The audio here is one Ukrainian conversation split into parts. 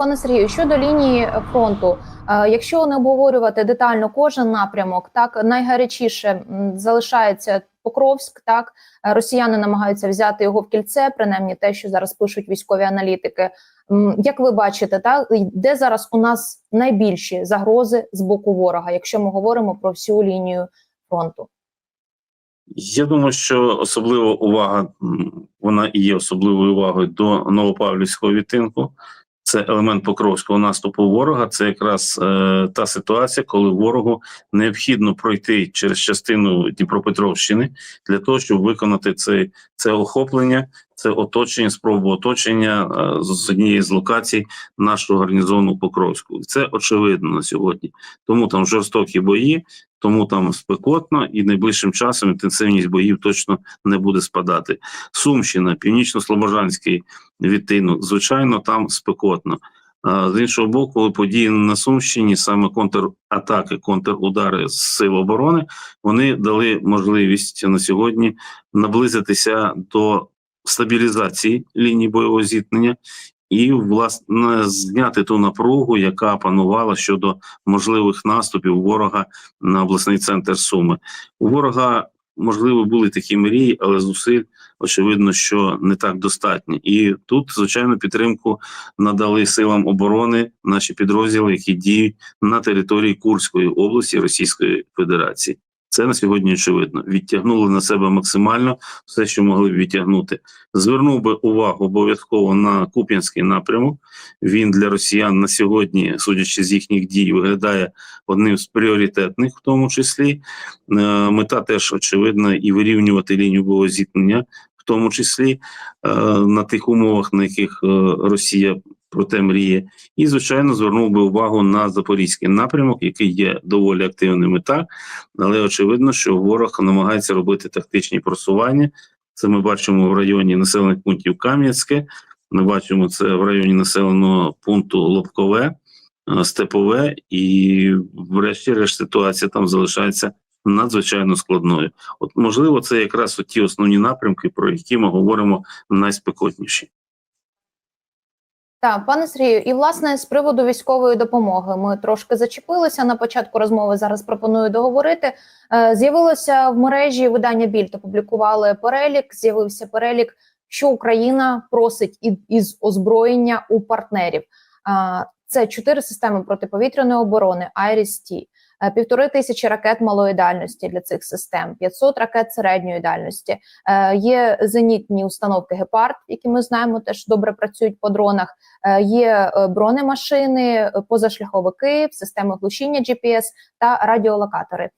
Пане Сергію, щодо лінії фронту, е, якщо не обговорювати детально кожен напрямок, так найгарячіше залишається Покровськ. Так росіяни намагаються взяти його в кільце, принаймні те, що зараз пишуть військові аналітики. Як ви бачите, так де зараз у нас найбільші загрози з боку ворога, якщо ми говоримо про всю лінію фронту? Я думаю, що особлива увага вона і є особливою увагою до Новопавлівського відтинку. Це елемент покровського наступу ворога. Це якраз е, та ситуація, коли ворогу необхідно пройти через частину Дніпропетровщини для того, щоб виконати це, це охоплення, це оточення, спробу оточення е, з однієї з локацій нашого гарнізону Покровську. Це очевидно на сьогодні. Тому там жорстокі бої, тому там спекотно, і найближчим часом інтенсивність боїв точно не буде спадати. Сумщина, північно-слобожанський відтинок, звичайно, там спекотно. А з іншого боку, події на Сумщині, саме контратаки, контрудари з сил оборони, вони дали можливість на сьогодні наблизитися до стабілізації лінії бойового зіткнення. І власне зняти ту напругу, яка панувала щодо можливих наступів ворога на обласний центр Суми. У ворога можливо були такі мрії, але зусиль очевидно, що не так достатньо. І тут, звичайно, підтримку надали силам оборони наші підрозділи, які діють на території Курської області Російської Федерації. Це на сьогодні очевидно. Відтягнули на себе максимально все, що могли б відтягнути. Звернув би увагу обов'язково на Куп'янський напрямок. Він для росіян на сьогодні, судячи з їхніх дій, виглядає одним з пріоритетних, в тому числі. Е, Мета теж очевидна і вирівнювати лінію бойового зіткнення, в тому числі е, на тих умовах, на яких е, Росія проте мріє. І, звичайно, звернув би увагу на запорізький напрямок, який є доволі активним і так, але очевидно, що ворог намагається робити тактичні просування. Це ми бачимо в районі населених пунктів Кам'янське. Ми бачимо це в районі населеного пункту Лобкове, е, Степове, і, врешті-решт, ситуація там залишається надзвичайно складною. От, можливо, це якраз от ті основні напрямки, про які ми говоримо найспекотніші. Так, пане Сергію, і власне з приводу військової допомоги ми трошки зачепилися на початку розмови. Зараз пропоную договорити. Е, З'явилося в мережі видання Більд, опублікували перелік. З'явився перелік, що Україна просить із озброєння у партнерів. Е, Це чотири системи протиповітряної оборони е, півтори тисячі ракет малої дальності для цих систем, 500 ракет середньої дальності. Е, Є зенітні установки Гепард, які ми знаємо, теж добре працюють по дронах. Е, Є е, бронемашини, е, позашляховики, системи глушіння GPS та радіолокатори. Е,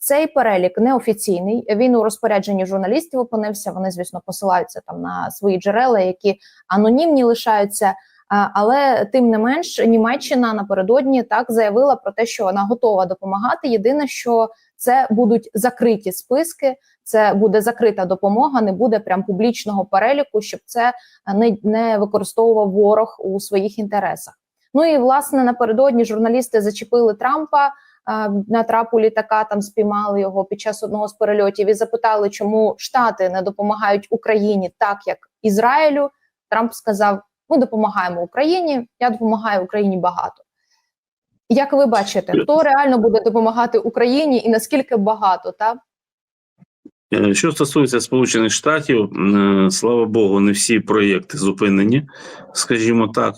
Цей перелік неофіційний. Він у розпорядженні журналістів опинився. Вони, звісно, посилаються там на свої джерела, які анонімні лишаються. Але тим не менш, Німеччина напередодні так заявила про те, що вона готова допомагати. Єдине, що це будуть закриті списки, це буде закрита допомога, не буде прям публічного переліку, щоб це не, не використовував ворог у своїх інтересах. Ну і власне напередодні журналісти зачепили Трампа на трапу літака. Там спіймали його під час одного з перельотів і запитали, чому Штати не допомагають Україні так, як Ізраїлю. Трамп сказав: ми допомагаємо Україні. Я допомагаю Україні багато. Як ви бачите, хто реально буде допомагати Україні і наскільки багато? Та Е, Що стосується Сполучених Штатів, е, слава Богу, не всі проєкти зупинені, скажімо так.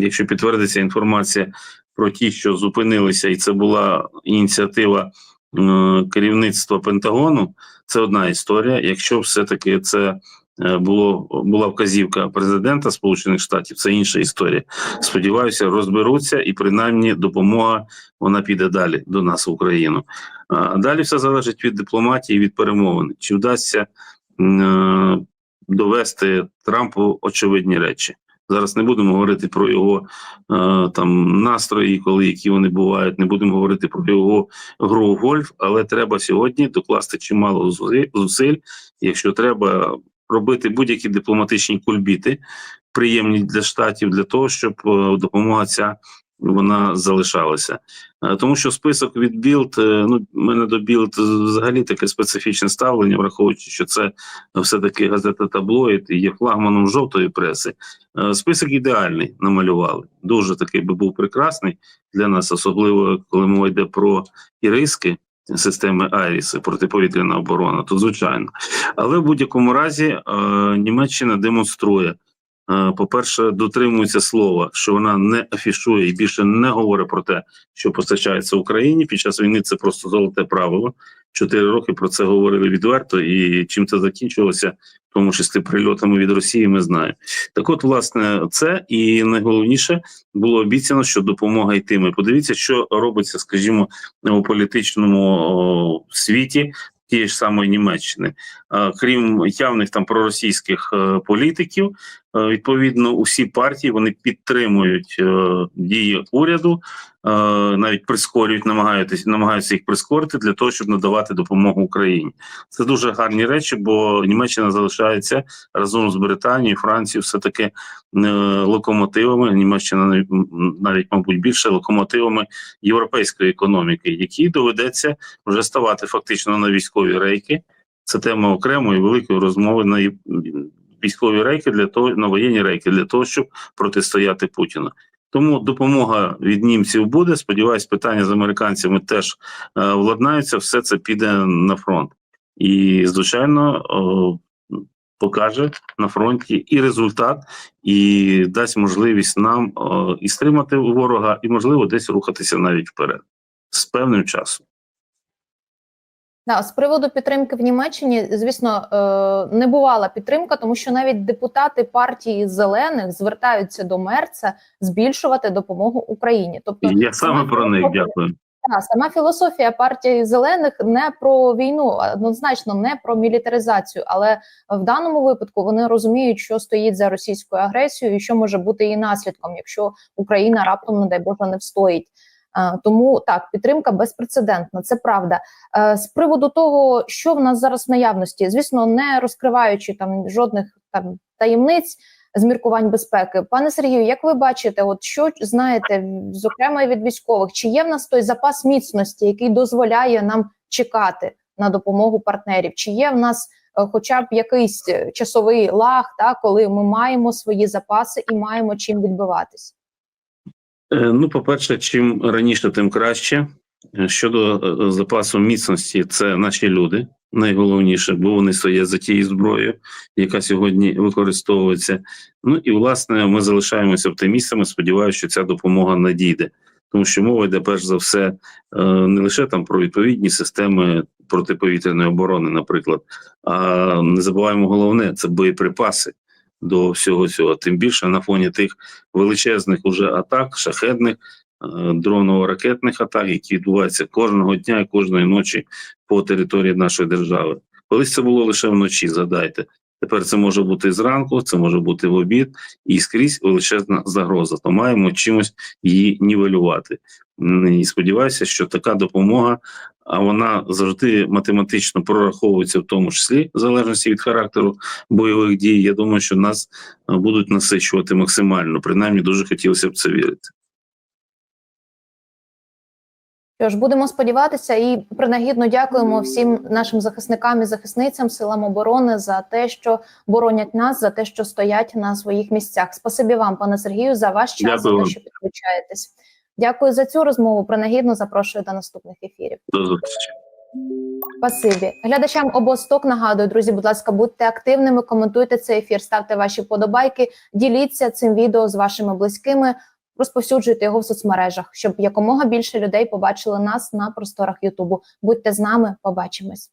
Якщо підтвердиться інформація про ті, що зупинилися, і це була ініціатива е, керівництва Пентагону, це одна історія. Якщо все-таки це було була вказівка президента Сполучених Штатів, це інша історія. Сподіваюся, розберуться, і принаймні допомога вона піде далі до нас в Україну. А далі все залежить від дипломатії, від перемовин. Чи вдасться е, довести Трампу очевидні речі? Зараз не будемо говорити про його е, там настрої, коли які вони бувають. Не будемо говорити про його гру в гольф, але треба сьогодні докласти чимало зусиль, якщо треба робити будь-які дипломатичні кульбіти, приємні для штатів, для того, щоб е, допомога ця вона залишалася. Е, Тому що список від білд, е, ну мене до білд взагалі таке специфічне ставлення, враховуючи, що це все-таки газета таблоїд і є флагманом жовтої преси. Список ідеальний намалювали. Дуже такий би був прекрасний для нас, особливо коли мова йде про іриски. Системи Айріс, протиповітряна оборона, то звичайно. Але в будь-якому разі е, Німеччина демонструє, по-перше, дотримується слова, що вона не афішує і більше не говорить про те, що постачається Україні. Під час війни це просто золоте правило. Чотири роки про це говорили відверто, і чим це закінчилося, в тому числі прильотами від Росії, ми знаємо. Так, от, власне, це і найголовніше було обіцяно, що допомога йтиме. Подивіться, що робиться, скажімо, у політичному світі тієї ж самої Німеччини. А, крім явних там проросійських е, політиків, е, відповідно, усі партії вони підтримують е, дії уряду, е, навіть прискорюють, намагаються, намагаються їх прискорити для того, щоб надавати допомогу Україні. Це дуже гарні речі, бо Німеччина залишається разом з Британією, Францією, все таки е, локомотивами. Німеччина навіть, мабуть, більше локомотивами європейської економіки, які доведеться вже ставати фактично на військові рейки. Це тема окремої великої розмови на військові рейки для того, на воєнні рейки для того, щоб протистояти Путіну. Тому допомога від німців буде. Сподіваюсь, питання з американцями теж е, владнаються. Все це піде на фронт, і звичайно о, покаже на фронті і результат, і дасть можливість нам о, і стримати ворога, і можливо десь рухатися навіть вперед з певним часом. Да, з приводу підтримки в Німеччині, звісно, е, не бувала підтримка, тому що навіть депутати партії зелених звертаються до Мерца збільшувати допомогу Україні. Тобто, Я саме про них дякую. та, сама філософія партії зелених не про війну, однозначно не про мілітаризацію. Але в даному випадку вони розуміють, що стоїть за російською агресією, і що може бути її наслідком, якщо Україна раптом, не дай Боже, не встоїть. Е, Тому так, підтримка безпрецедентна, це правда. Е, З приводу того, що в нас зараз в наявності, звісно, не розкриваючи там жодних там таємниць з міркувань безпеки. Пане Сергію, як ви бачите, от що знаєте, зокрема від військових, чи є в нас той запас міцності, який дозволяє нам чекати на допомогу партнерів? Чи є в нас е, хоча б якийсь часовий лаг, та коли ми маємо свої запаси і маємо чим відбиватись? Е, Ну, по-перше, чим раніше, тим краще. Е, Щодо е, запасу міцності, це наші люди найголовніше, бо вони стоять за тією зброєю, яка сьогодні використовується. Ну і власне ми залишаємося оптимістами. Сподіваюся, що ця допомога надійде, тому що мова йде перш за все не лише там про відповідні системи протиповітряної оборони, наприклад, а не забуваємо головне це боєприпаси до всього цього. Тим більше на фоні тих величезних уже атак, шахедних, е, дроново-ракетних атак, які відбуваються кожного дня і кожної ночі по території нашої держави. Колись це було лише вночі, згадайте. Тепер це може бути зранку, це може бути в обід, і скрізь величезна загроза. То маємо чимось її нівелювати. І сподіваюся, що така допомога, а вона завжди математично прораховується, в тому числі в залежності від характеру бойових дій. Я думаю, що нас е, будуть насичувати максимально. Принаймні, дуже хотілося б це вірити. Що ж, будемо сподіватися і принагідно дякуємо всім нашим захисникам і захисницям, силам оборони за те, що боронять нас, за те, що стоять на своїх місцях. Спасибі вам, пане Сергію, за ваш час, Дякую за те, що підключаєтесь. Дякую за цю розмову. Принагідно запрошую до наступних ефірів. До зустрічі. Спасибі глядачам обосток. Нагадую, друзі, будь ласка, будьте активними, коментуйте цей ефір, ставте ваші подобайки, діліться цим відео з вашими близькими, розповсюджуйте його в соцмережах, щоб якомога більше людей побачили нас на просторах Ютубу. Будьте з нами, побачимось.